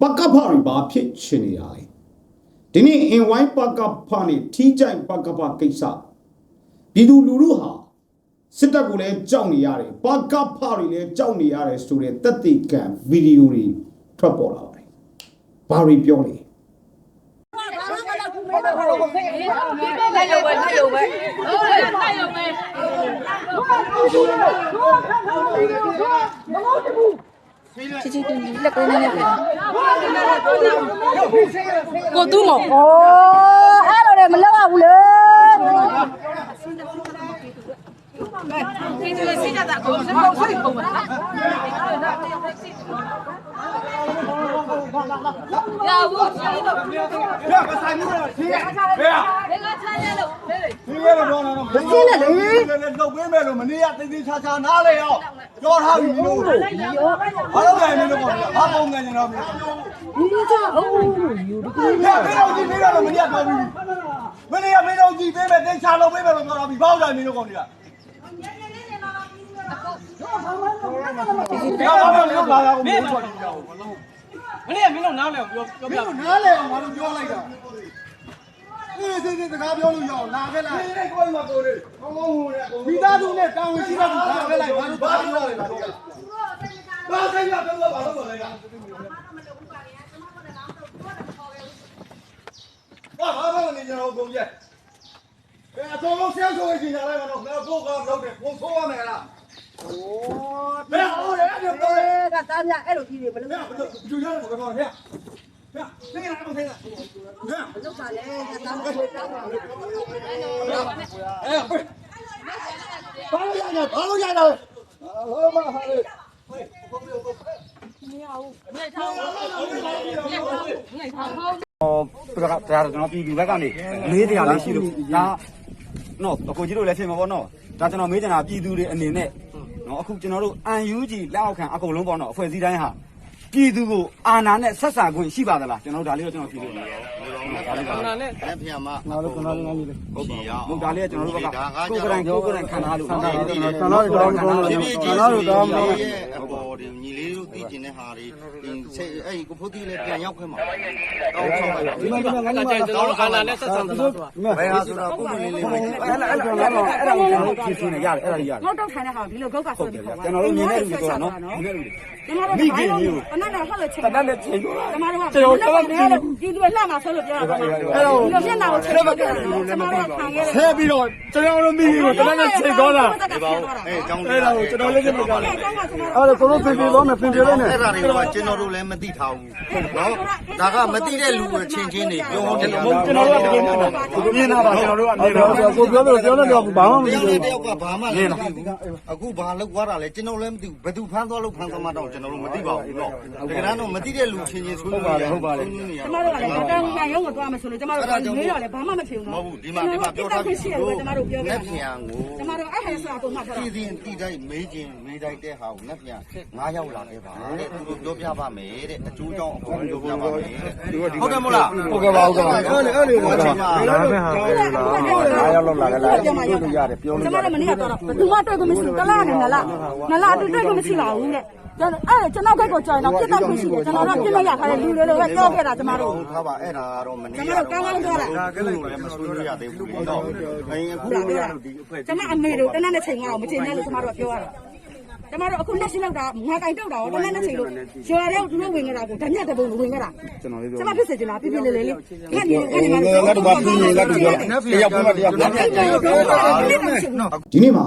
ပကဖတွေဘာဖြစ်ချင်နေရလဲဒီနေ့အင်ဝိုင်းပကဖနဲ့ထီးကြိုင်ပကဖကိစ္စပြည်သူလူထုဟာစစ်တပ်ကိုလည်းကြောက်နေရတယ်ပကဖတွေလည်းကြောက်နေရတယ်ဆိုတဲ့တက်တိကံဗီဒီယိုတွေထွက်ပေါ်လာပါတယ်ဘာတွေပြောလဲလိုက်ရုံပဲလိုက်ရုံပဲလိုက်ရုံပဲချစ်ချစ်တူလက်ကိုနေနေပဲ ကိုတူးမောโอ้အဲ့လိုလည်းမလုပ်ရဘူးလေဒီလိုစီးကြတာကိုစမောဆွေးကုန်ပါလားရဘူးစီးတော့ဘယ်ကဆိုင်မှုလဲရှင်းရဘယ်ကဘယ်ကချမ်းရလို့လေရှ င်းရတယ်တော့နော်ရှင်းတယ်လေလုတ်ပေးမယ်လို့မနေ့ကတိတိချာချာနားလေရောပြောထားပြီလို့ဘာလို့လဲမင်းတို့ကောဘာပုံငယ်နေတော့မင်းဒီကြဟုတ်ယူဒီကူညမင်းတို့ကြည့်ပေးတော့မနေ့ကပြောပြီးမနေ့ကမင်းတို့ကြည့်ပေးမယ်တိတ်ချာလုပ်ပေးမယ်လို့ပြောထားပြီဘောက်တယ်မင်းတို့ကောနေလားပြောပါမယ်လို့လာတာကိုမင်းတို့ပြောမနေ့ကမင်းတို့နားလဲပြောပြောမပြင်းတို့နားလေအောင်ငါတို့ပြောလိုက်တာ အေးစေးစေးစကားပြောလို့ရအောင်လာခဲ့လိုက်ဒီနေ့ကိုယ်မှာကိုယ်လေးကောင်းကောင်းဟိုလေမိသားစုနဲ့တောင်းဝင်ရှိတဲ့သူလာခဲ့လိုက်ဘာလို့ဘာပြောလဲလားဘာသိရတော့ဘာလို့လဲကဘာဘာဘာနေကြတော့ကုန်ရဲ့အဲအတော်လုံးဆဲဆိုရင်ကြီးလာလိုက်တော့ငါကိုကတော့လုပ်တယ်ကိုဆိုးရမယ်လားโอ้ဘယ်ဟိုရဲအဲ့ဒါကတားမြအဲ့လိုကြီးတွေဘယ်လိုဘယ်သူရတယ်ဘာကောဟဲ့ဟဲ့သိရအောင်သိရဟဲ့လုပ်ပါလဲကတားမြဝေးတောင်း ပါအဲဘာလို့ရလဲဘာလို့ရလဲဟောမဟာလေဟောပြကတရားကျွန်တော်ပြည်သူဘက်ကနေမေးတရားလေးရှိလို့ဒါနော်အကိုကြီးတို့လည်းဖြစ်မှာပေါ့နော်ဒါကျွန်တော်မေးချင်တာပြည်သူတွေအနေနဲ့နော်အခုကျွန်တော်တို့ UNG လက်အောက်ခံအကုန်လုံးပေါ့နော်အဖွဲ့အစည်းတိုင်းဟာ ပြည်သူကိုအာဏာနဲ့ဆက်ဆံခွင့်ရှိပါသလားကျွန်တော်တို့ဒါလေးတော့ကျွန်တော်ဖြေလို့ဒါလေးကနာနဲ့လက်ဖျံမငါတို့ကျွန်တော်တို့ငါမီးလေးဟုတ်ပြီရောဟုတ်ဒါလေးကကျွန်တော်တို့ဘက်ကကိုယ်ကတိုင်ကိုယ်ကတိုင်ခံထားလို့ခံထားလို့ကျွန်တော်တို့တောင်းတောင်းလို့ဒီပြည်ကြီးကျွန်တော်တို့တော့ရဲ့အပေါ်ဒီညီလေးတို့သိကျင်တဲ့ဟာတွေဒီဆက်အဲ့ဒီကိုဖိုးတီလည်းပြန်ရောက်ခွင့်မှာတောင်းဆောင်ပါဒီမှာကျွန်တော်ငါလည်းကျွန်တော်တို့အာနာနဲ့ဆက်ဆံသလားဘယ်ဟာဆိုတော့ကိုယ်လေးလေးပဲအဲ့ဒါအဲ့ဒါအဲ့ဒါအဲ့ဒါကိုကျွန်တော်တို့ဖြေရှင်းနေရတယ်အဲ့ဒါကြီးရတယ်ငေါတော့ထိုင်တဲ့ဟာဒီလိုဂုတ်ကဆိုပြီးခေါ်ပါကျွန်တော်တို့မြင်တဲ့လူတွေပြောတာနော်မြင်တဲ့လူတွေကျွန်တော်တို့မိခင်မျိုးအနက်တော့ဟဲ့လို့ချိန်တတ်တဲ့ချိန်ကိုကျွန်တော်တို့ကကျွန်တော်တို့ဒီလိုလှမှာဆိုလို့ပြောတာအဲ့တော့ဒီလိုမျက်နှာကိုချိန်တော့ကျွန်တော်တို့ခံခဲ့တယ်ဆဲပြီးတော့ကျွန်တော်တို့မိပြီးတော့တန်းနဲ့ချိန်သွားတာဒီပါဦးအဲအကြောင်းအဲ့ဒါကိုကျွန်တော်လည်းကြည့်မကြဘူးအဲ့တော့ကျွန်တော်အဲ့တော့ကိုတို့ပြင်ပြသွားမယ်ပြင်ပြလိုက်မယ်အဲ့ဒါတွေကကျွန်တော်တို့လည်းမသိထားဘူးနော်ဒါကမသိတဲ့လူကိုချင်းချင်းနေပြောနေတယ်ကျွန်တော်တို့ကတကယ်မြင်တာကိုမြင်တာပါကျွန်တော်တို့ကနေတော့ကိုပြောလို့ပြောလို့ဘာမှမတသိယောက်ဘူးနဲ့တယောက်ကဘာမှလည်းမသိဘူးအခုဘာလောက်သွားတာလဲကျွန်တော်လည်းမသိဘူးဘယ်သူဖမ်းသွားလို့ဖမ်းသွားမှတော့ကျွန်တော်တို့မသိပါဘူးနော်တကယ်တော့မသိတဲ့လူချင်းချင်းဆွေးနွေးနေဟုတ်ပါလေကျွန်တော်တို့ကလည်းတောင်းခံရုံးကိုသွားမယ်ဆိုလို့ကျွန်တော်တို့ကမေးတော့လည်းဘာမှမဖြစ်ဘူးမနော်ဟုတ်ဘူးဒီမှာဒီမှာပြောထားပြီးရှိတယ်ကျွန်တော်တို့ပြောပြငါတာပြန်ကိုကျွန်တော်တို့အဲ့ဟဲ့ဆိုတာကိုမှတ်ထားတာပြည်စင်တီတိုင်းမေးခြင်းမေးတိုင်းတဲ့ဟာကိုငါပြန်9ရောက်လာခဲ့ပါတဲ့သူတို့ပြောပြပါမယ်တဲ့အကျိုးကြောင့်အကုန်ပြောပြပါမယ်တဲ့ဟုတ်တယ်မလားဟုတ်ကဲ့ပါဟုတ်ကဲ့ပါအဲ့လေအဲ့လေဟိုချိန်မှာအားရောက်လောက်လာကြလားပြောလို့ရတယ်ပြောလို့ကျွန်တော်တို့မနေ့ကတော့ဘယ်သူမှတွေ့ခွင့်မရှိဘူးတလားနဲ့ငလားငလားအတူတွေ့ခွင့်မရှိပါဘူးတဲ့ကျွန်တော်အဲ့ကျွန်တော်ဘက်ကိုကြောင်တော့ပြတ်တက်ခွင့်ရှိတယ်ကျွန်တော်တို့ပြတ်မရထားတဲ့လူတွေလိုပဲပြောခဲ့တာကျွန်တော်တို့ထားပါအဲ့ဒါကတော့မနေရဘူးဒါကလည်းလည်းမဆွေးနွေးရသေးဘူးတော့အရင်အခုလိုရလို့ဒီအဖွဲ့ကျွန်မအမေတို့တနက်နဲ့ချိန်ကတော့မချိန်နဲ့လို့ကျွန်တော်တို့ပြောရတာ ကျွန်တော်တို့အခုလက်ရှိလောက်တာငါကင်တောက်တာရောတနက်နဲ့ချိန်လို့ရွာတဲ့သူတို့ဝင်နေတာကိုဓာညက်တဲ့ပုံဝင်နေတာကျွန်တော်လေးကျွန်မဖြစ်စေချင်တာပြပြလေးလေးလေးငါညီငါညီမငါတို့ဘာပြင်းနေလက်တူပြောတယောက်ပြမတယောက်ပြဒီနေ့မှာ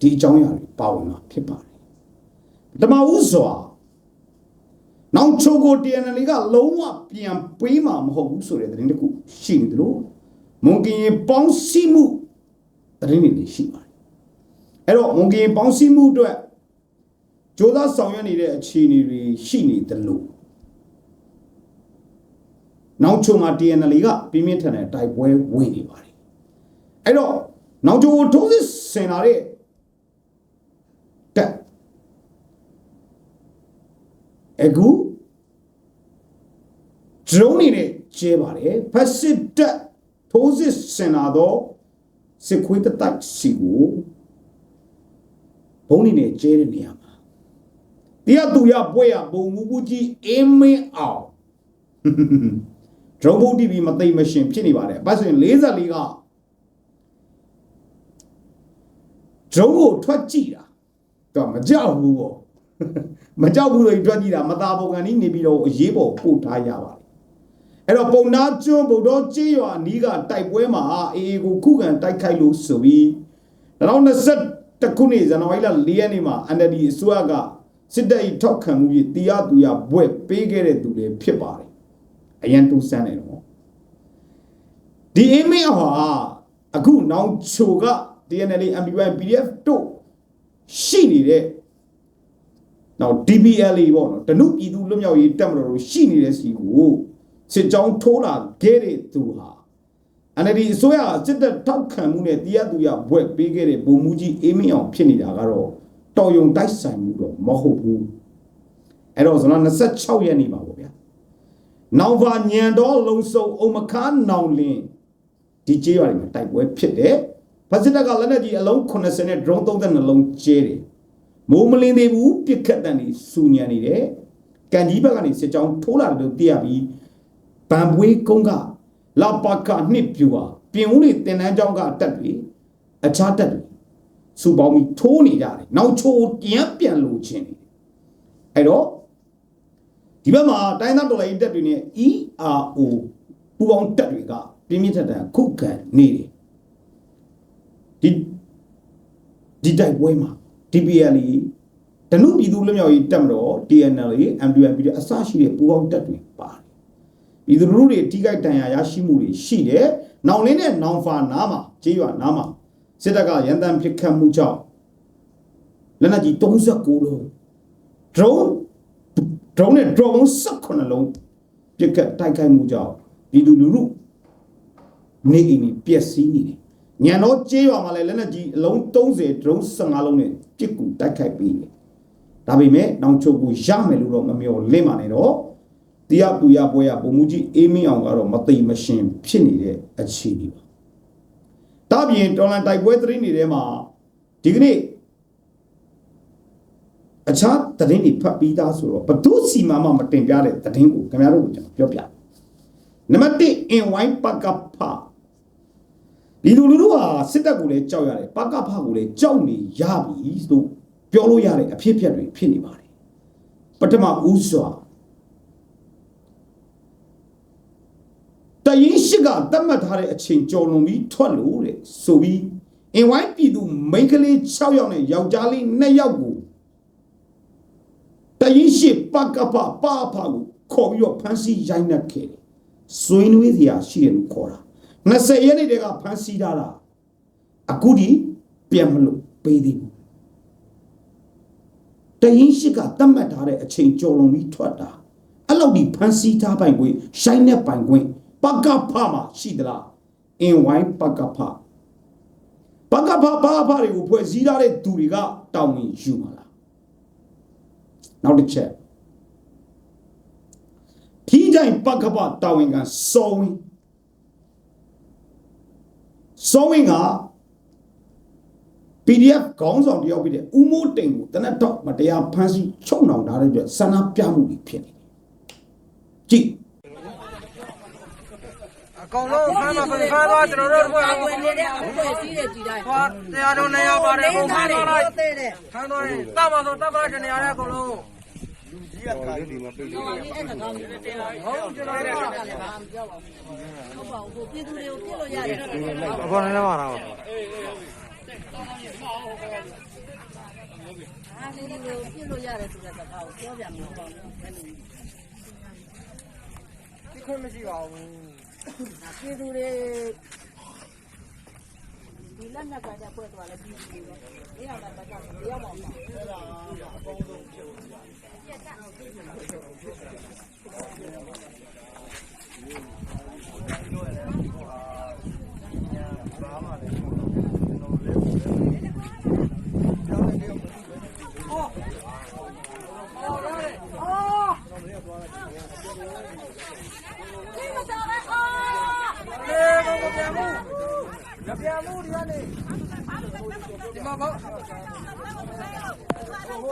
ဒီအကြောင်းအရာတွေပါဝင်မှာဖြစ်ပါတယ်ဓမ္မဥစွာနောက်ချိုကို TNL ကလုံးဝပြန်ပေးမှာမဟုတ်ဘူးဆိုတဲ့သတင်းတစ်ခုရှိနေတယ်လို့မွန်ကင်ပေါင်းစည်းမှုသတင်းတွေလည်းရှိပါတယ် အဲ့တော့မွန်ကင်ပေါင်းစည်းမှုအတွက်ကြိုးစားဆောင်ရွက်နေတဲ့အခြေအနေတွေရှိနေတယ်လို့နောက်ချိုမှာ TNL ကပြင်းပြင်းထန်ထန်တိုက်ပွဲဝင်နေပါတယ်အဲ့တော့နောက်ချိုကိုထိုးစစ်ဆင်လာတဲ့တက်အခု drone နေနဲ့ကျဲပါတယ်ဖက်စစ်တက်ထိုးစစ်ဆင်လာတော့စစ်ခွေးတက်တက်စီကိုဘုံ နေနဲ့ကျဲတဲ့နေရာမှာတရားသူရပွဲရဘုံမူဘူးကြီးအင်းမင်းအောင်ဒရုံဘုတ်တီဗီမသိမ့်မရှင်ဖြစ်နေပါတယ်ဘာဆိုရင်44ကဒရုံကိုထွက်ကြည့်တာတော့မကြောက်ဘူးပေါ့မကြောက်ဘူးလို့ထွက်ကြည့်တာမသားပုံကန်ကြီးနေပြီးတော့အရေးပေါ်ပို့ထားရပါတယ်အဲ့တော့ပုံနာကျွန်းဗုဒ္ဓကြေးရွာနီးကတိုက်ပွဲမှာအေအေကိုခုခံတိုက်ခိုက်လို့ဆိုပြီး 2021ခုနှစ်ဇန်နဝါရီလ4ရက်နေ့မှာ NLD အစိုးရကစစ်တပ်၏ထောက်ခံမှုဖြင့်တရားသူရဘွဲ့ပေးခဲ့တဲ့သူတွေဖြစ်ပါတယ်အရန်တူဆန်းနေတော့ဒီအမင်းဟာအခုနောင်ချိုက DNL MPY PDF တို့ရှိနေတဲ့နောက် DBLA ပေါ့နော်တနုပြည်သူလွတ်မြောက်ရေးတပ်မတော်တို့ရှိနေတဲ့စီကိုစစ်ကြောင်းထိုးလာခဲ့တဲ့သူဟာ NLD အစိုးရစစ်တပ်ထောက်ခံမှုနဲ့တရားသူရဘွဲ့ပေးခဲ့တဲ့ဗိုလ်မှူးကြီးအေးမင်းအောင်ဖြစ်နေတာကတော့တော်ယုံတိုက်ဆိုင်မှုတော့မဟုတ်ဘူးအဲ့တော့ဇွန်လ26ရက်နေ့ပါပေါ့ဗျာနောင်ပါညံတော်လုံစုံအုံမခါနောင်လင်းဒီကျေးရွာတွေမှာတိုက်ပွဲဖြစ်တယ်ဗစစ်တပ်ကလက်နက်ကြီးအလုံး80နဲ့ drone 32လုံးကျဲတယ်မိုးမလင်းသေးဘူးပြစ်ခတ်တန်နေစူညံနေတယ်ကန်ကြီးဘက်ကနေစစ်ကြောင်းထိုးလာတယ်လို့သိရပြီးဗန်ပွေးကုန်းက လာပါကနှစ်ပြူဟာပြင်ဦးလေးတင်တန်းကျောင်းကတက်ပြီးအခြားတက်တွေစူပေါင်းပြီးထိုးနေကြတယ်နောက်ချိုးပြန်ပြန်လို့ချင်းနေတယ်အဲ့တော့ဒီဘက်မှာတိုင်းသားတော်လိုင်းတက်တွေနဲ့ ERO ပူပေါင်းတက်တွေကပြင်းပြထန်ထန်ခုခံနေတယ်ဒီဒီတိုက်ပွဲမှာ DPL တနုပြည်သူလူမျိုးရေးတက်မတော် TNL MDP အစရှိတဲ့ပူပေါင်းတက်တွေပါတယ် ပြည်သူလူထုတွေထိခိုက်ဒဏ်ရာရရှိမှုတွေရှိတယ်။နောင်လင်းနဲ့နောင်ဖာနားမှာကျေးရွာနားမှာစစ်တပ်ကရန်တမ်းပစ်ခတ်မှုကြောင့်လက်နက်ကြီး39လုံး drone drone နဲ့ drone 18လုံးပစ်ခတ်တိုက်ခိုက်မှုကြောင့်ပြည်သူလူထုနေအိမ်တွေပျက်စီးနေတယ်။ညံတော့ကျေးရွာမှာလည်းလက်နက်ကြီးအလုံး30 drone 15လုံးနဲ့ပစ်ကူတိုက်ခိုက်ပြီးတယ်။ဒါပေမဲ့နောင်ချုပ်ကိုရမယ်လို့တော့မမျှော်လင့်ပါနဲ့တော့ တရားပူရပွဲရပုံမှုကြီးအေးမင်းအောင်ကတော့မသိမရှင်ဖြစ်နေတဲ့အခြေအနေပါ။ဒါပြင်တော်လန်တိုက်ပွဲသတင်းတွေထဲမှာဒီကနေ့အခြားသတင်းတွေဖတ်ပြီးသားဆိုတော့ဘဒုစီမံမှမတင်ပြတဲ့သတင်းကိုခင်ဗျားတို့ကိုကျွန်တော်ပြောပြနံပါတ်1အင်ဝိုင်းပကဖဒီလူလူတို့ဟာစစ်တပ်ကိုလည်းကြောက်ရတယ်ပကဖကိုလည်းကြောက်နေရပြီလို့ပြောလို့ရတဲ့အဖြစ်အပျက်တွေဖြစ်နေပါတယ်ပထမဦးစွာ တရင်ရှိကတတ်မှတ်ထားတဲ့အချိန်ကြော်လွန်ပြီးထွက်လို့တဲ့ဆိုပြီးအင်ဝိုင်းပြည်သူမိန်းကလေး6ယောက်နဲ့ယောက်ျားလေး2ယောက်ကိုတရင်ရှိပကပပါဖာကိုခေါ်ပြီးတော့ဖမ်းဆီးရိုက်နှက်ခဲ့တယ်။ဆွေးနွေးစရာရှိတယ်လို့ခေါ်တာ။20ရက်နေ့တည်းကဖမ်းဆီးထားတာအခုဒီပြန်မလို့ပေးသေးဘူး။တရင်ရှိကတတ်မှတ်ထားတဲ့အချိန်ကြော်လွန်ပြီးထွက်တာ။အဲ့လောက်ဒီဖမ်းဆီးထားပိုင်ခွင့်ရိုက်နှက်ပိုင်ခွင့် ပကဖမှာရှိသလား။အင်ဝိုင်းပကဖပကဖပါဖတွေကိုဖွဲ့စည်းထားတဲ့သူတွေကတောင်းဝင်ယူမှာလား။နောက်တစ်ချက်ထီးတိုင်းပကပတာဝန်ကစောဝင်းစောဝင်းက PDF ခေါင်းဆောင်တယောက်ဖြစ်တဲ့ဦးမိုးတိန်ကိုတနက်တော့မတရားဖမ်းဆီးချုပ်နှောင်ထားတဲ့အတွက်ဆန္ဒပြမှုတွေဖြစ်နေတယ်ကြည့်အ ကောင်လုံးဖမ်းမှာဖမ်းသွားကျွန်တော်တို့ကဝင်နေတဲ့အဖွဲ့အစည်းတွေကြည်တိုင်းဟောတရားတော်နေရာပါတယ်အကုန်ဖမ်းသွားလိုက်တဲ့တဲ့ဖမ်းသွားရင်တပ်မှာဆိုတပ်ပါတဲ့နေရာတဲ့အကုန်လုံးအဲ့ဒါကောင်းတယ်ဟုတ်ကျွန်တော်တို့ကလည်းဘာမှပြောပါဘူးဟုတ်ပါဘူးပြည်သူတွေကိုပြစ်လို့ရတယ်အကောင်လည်းပါတော့အားလေးတွေကိုပြစ်လို့ရတယ်ဆိုတဲ့စကားကိုပြောပြမှာပေါ့ဒီခွင့်မရှိပါဘူး ပြည်သူတွေဒီလက်နက်ကကြပွဲသွားလဲပြည်သူတွေပဲဒီအောင်လည်းတော့တရားမှာပါ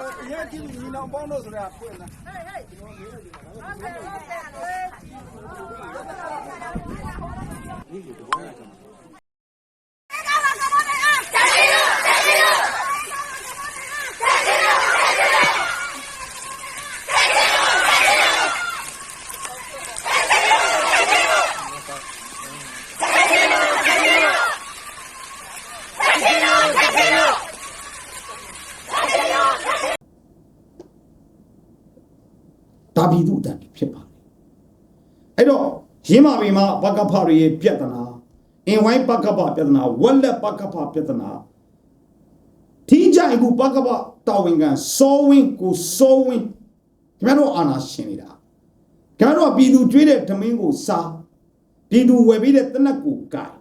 ကြပြန်မှုဒီကနေဒီမှာပေါ့ဟိုအရင်ကြီးညီနောင်ပေါင်းလို့ဆိုတာဖွင့်လာဒါ ပြည်သူအတန်ဖြစ်ပါတယ်အဲ့တော့ရင်းမာပင်မှာဘကဖတွေရဲ့ပြဿနာအင်ဝိုင်းဘကဖပြဿနာဝက်လက်ဘကဖပြဿနာထီးကြိုင်ကူဘကဖတာဝန်ခံစောဝင်းကိုစောဝင်းခင်ဗျားတို့အာနာရှင်နေတာခင်ဗျားတို့ကပြည်သူကြွေးတဲ့ဓမင်းကိုစားပြည်သူဝယ်ပြီးတဲ့တနက်ကိုကိုင်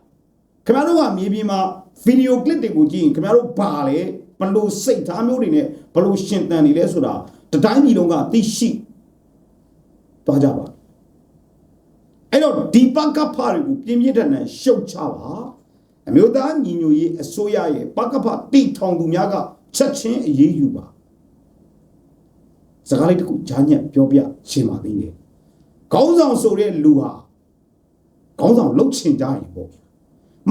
ခင်ဗျားတို့ကမြေပြင်မှာဗီဒီယိုကလစ်တွေကိုကြည့်ရင်ခင်ဗျားတို့ဘာလဲဘလို့စိတ်ထားမျိုးတွေနဲ့ဘလို့ရှင်တန်နေလဲဆိုတာတတိုင်းပြည်လုံးကသိရှိ သွားကြပါအဲ့တော့ဒီပကဖတွေကိုပြင်းပြတဲ့နဲ့ရှုတ်ချပါအမျိုးသားညီညွတ်ရေးအစိုးရရဲ့ပကဖတိထောင်သူများကချက်ချင်းအရေးယူပါစကားလေးတစ်ခုဂျာညက်ပြောပြရှင်းပါသေးတယ်ခေါင်းဆောင်ဆိုတဲ့လူဟာခေါင်းဆောင်လှုပ်ချင်ကြရင်ပေါ့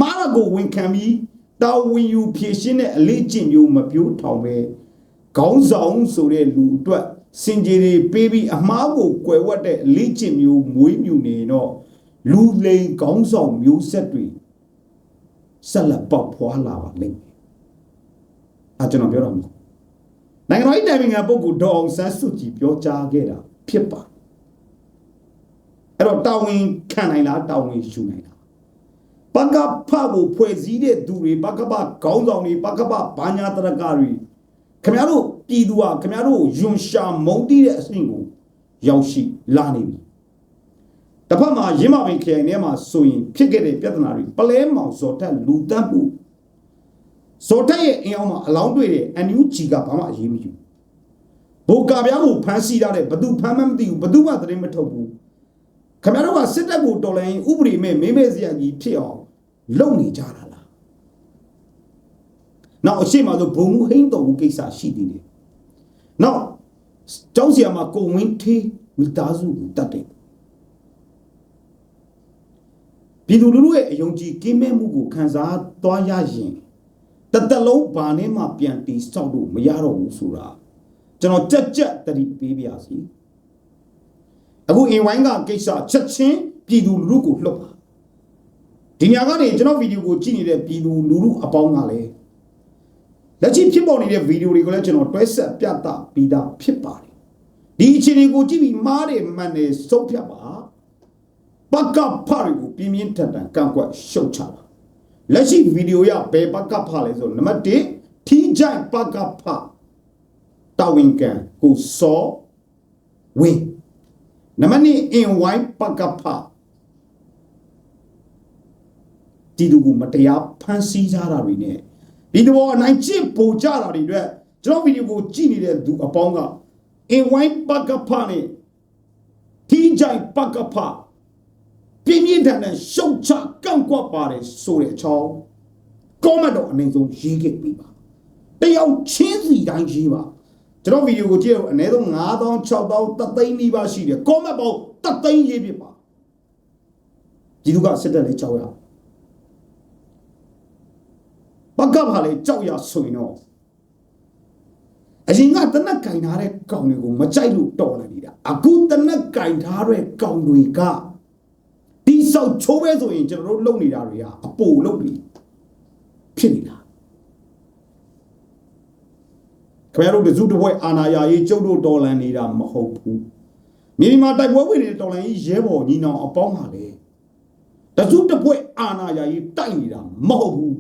မာရကိုဝန်ခံပြီးတာဝန်ယူဖြည့်ရှင်းတဲ့အလေးကျင့်မျိုးမပြိုးထောင်ပဲခေါင်းဆောင်ဆိုတဲ့လူအတွက် စင်ကြေတွေပေးပြီးအမားကိုကွယ်ဝတ်တဲ့အလေးကျင့်မျိုးမွေးမြူနေတော့လူလိန်ခေါင်းဆောင်မျိုးဆက်တွေဆက်လက်ပေါက်ဖွာလာပါလိမ့်မယ်။အဲကျွန်တော်ပြောတော့မဟုတ်နိုင်ငံတော်၏တိုင်ပင်ခံပုဂ္ဂိုလ်ဒေါ်အောင်ဆန်းစုကြည်ပြောကြားခဲ့တာဖြစ်ပါအဲ့တော့တာဝန်ခံနိုင်လားတာဝန်ယူနိုင်လားပကဖကိုဖွဲ့စည်းတဲ့သူတွေပကပခေါင်းဆောင်တွေပကပဘာညာတရကတွေခင်ဗျားတို့ ပြည်သူဟာခင်ဗျားတို့ယွန်ရှာမုံတီးတဲ့အဆင့်ကိုရောက်ရှိလာနေပြီတစ်ဖက်မှာရင်းမပင်ခရိုင်ထဲမှာဆိုရင်ဖြစ်ခဲ့တဲ့ပြဿနာတွေပလဲမောင်စော်တက်လူတတ်မှုစော်တက်ရဲ့အင်အောင်မှာအလောင်းတွေ့တဲ့အန်ယူဂျီကဘာမှအရေးမယူဘိုကာပြားကိုဖမ်းဆီးထားတဲ့ဘသူဖမ်းမှမသိဘူးဘသူမှသတင်းမထုတ်ဘူးခင်ဗျားတို့ကစစ်တပ်ကိုတော်လိုင်းဥပဒေမဲ့မင်းမဲစရာကြီးဖြစ်အောင်လုပ်နေကြတာလားနောက်အရှိမဆိုဘုံမှုဟိမ့်တော်ဘူးကိစ္စရှိသေးတယ် နောက်ကျောင်းဆရာမကိုဝင်းထေးမိသားစုကိုတတ်တယ်ပြည်သူလူထုရဲ့အယုံကြည်ကင်းမဲ့မှုကိုခံစားသွားရရင်တသက်လုံးဘာနဲ့မှပြန်တီဆောက်လို့မရတော့ဘူးဆိုတာကျွန်တော်ကြက်ကြက်တတိပေးပါစီအခုအင်ဝိုင်းကကိစ္စချက်ချင်းပြည်သူလူထုကိုလှုပ်ပါဒီညကနေကျွန်တော်ဗီဒီယိုကိုကြည့်နေတဲ့ပြည်သူလူထုအပေါင်းကလည်း လက်ရှိဖြစ်ပေါ်နေတဲ့ဗီဒီယိုတွေကိုလည်းကျွန်တော်တွဲဆက်ပြသပြီးသားဖြစ်ပါတယ်ဒီအခြေအနေကိုကြည့်ပြီးမားတယ်မှန်တယ်စုံဖြတ်ပါပကဖာတွေကိုပြင်းပြင်းထန်ထန်ကန့်ကွက်ရှုတ်ချပါလက်ရှိဗီဒီယိုရဘယ်ပကဖာလဲဆိုနံပါတ်1ထီးကြိုင်ပကဖာတာဝန်ခံကိုစောဝင်းနံပါတ်2အင်ဝိုင်းပကဖာဒီလူကိုမတရားဖမ်းဆီးကြတာတွေနဲ့ ဒီတဘောအနိုင်ကျင့်ပို့ကြတာတွေအတွက်ကျွန်တော်ဗီဒီယိုကိုကြည့်နေတဲ့သူအပေါင်းကအင်ဝိုင်းပကဖာနဲ့ထီးကြိုင်ပကဖာပြင်းပြင်းထန်ထန်ရှုတ်ချကန့်ကွက်ပါတယ်ဆိုတဲ့အချောင်းကောမန့်တော့အနေဆုံးရေးခဲ့ပြီပါတယောက်ချင်းစီတိုင်းရေးပါကျွန်တော်ဗီဒီယိုကိုကြည့်ရအောင်အနည်းဆုံး9000 6000တသိန်းနီးပါးရှိတယ်ကောမန့်ပေါင်းတသိန်းရေးပြပါဒီလူကစစ်တပ်လေးကြောက်ရ ဘကဘာလေးကြောက်ရဆိုရင်တော့အရင်ကတနက်ကင်ထားတဲ့ကောင်တွေကိုမကြိုက်လို့တော်လာနေတာအခုတနက်ကင်ထားတဲ့ကောင်တွေကဒီဆောက်ချိုးပဲဆိုရင်ကျွန်တော်တို့လုပ်နေတာတွေကအပိုလုပ်ပြီဖြစ်နေတာခင်ဗျားတို့တစုတစ်ပွဲအာနာယာရေးကျုပ်တို့တော်လန်နေတာမဟုတ်ဘူးမြေဒီမှာတိုက်ပွဲဝင်နေတဲ့တော်လန်ကြီးရဲဘော်ညီနောင်အပေါင်းပါလေတစုတစ်ပွဲအာနာယာရေးတိုက်နေတာမဟုတ်ဘူး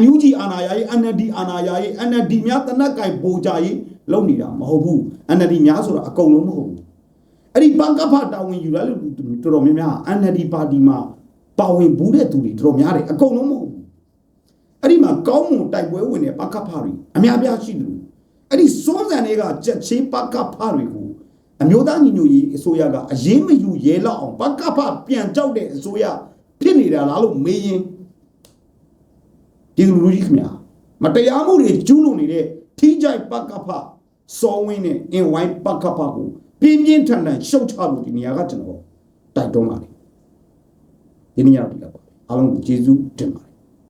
NUG အာနာယာရေး NLD အာနာယာရေး NLD များတနက်ကင်ပိုကြရေးလုပ်နေတာမဟုတ်ဘူး NLD များဆိုတာအကုန်လုံးမဟုတ်ဘူးအဲ့ဒီဘန်ကဖတာဝန်ယူလာလို့တော်တော်များများ NLD ပါတီမှာပါဝင်ဘူးတဲ့သူတွေတော်တော်များတယ်အကုန်လုံးမဟုတ်ဘူးအဲ့ဒီမှာကောင်းမွန်တိုက်ပွဲဝင်တဲ့ဘန်ကဖတွေအများပြားရှိတယ်အဲ့ဒီစွန်းစံတွေကကြက်ချင်းဘန်ကဖတွေကိုအမျိုးသားညီညွတ်ရေးအစိုးရကအရေးမယူရဲလောက်အောင်ဘန်ကဖပြန်ကြောက်တဲ့အစိုးရဖြစ်နေတာလားလို့မေးရင် ဒီလူလူကြီးခင်ဗျာမတရားမှုတွေကျူးလွန်နေတဲ့ထိကြိုက်ပကဖစောဝင်းနဲ့အင်ဝိုင်းပကဖကိုပြင်းပြင်းထန်ထန်ရှုတ်ချလို့ဒီနေရာကကျွန်တော်တိုက်တွန်းပါတယ်ဒီနေရာတော့ဒီလောက်ပါအားလုံးကိုကျေးဇူးတင်ပါတယ်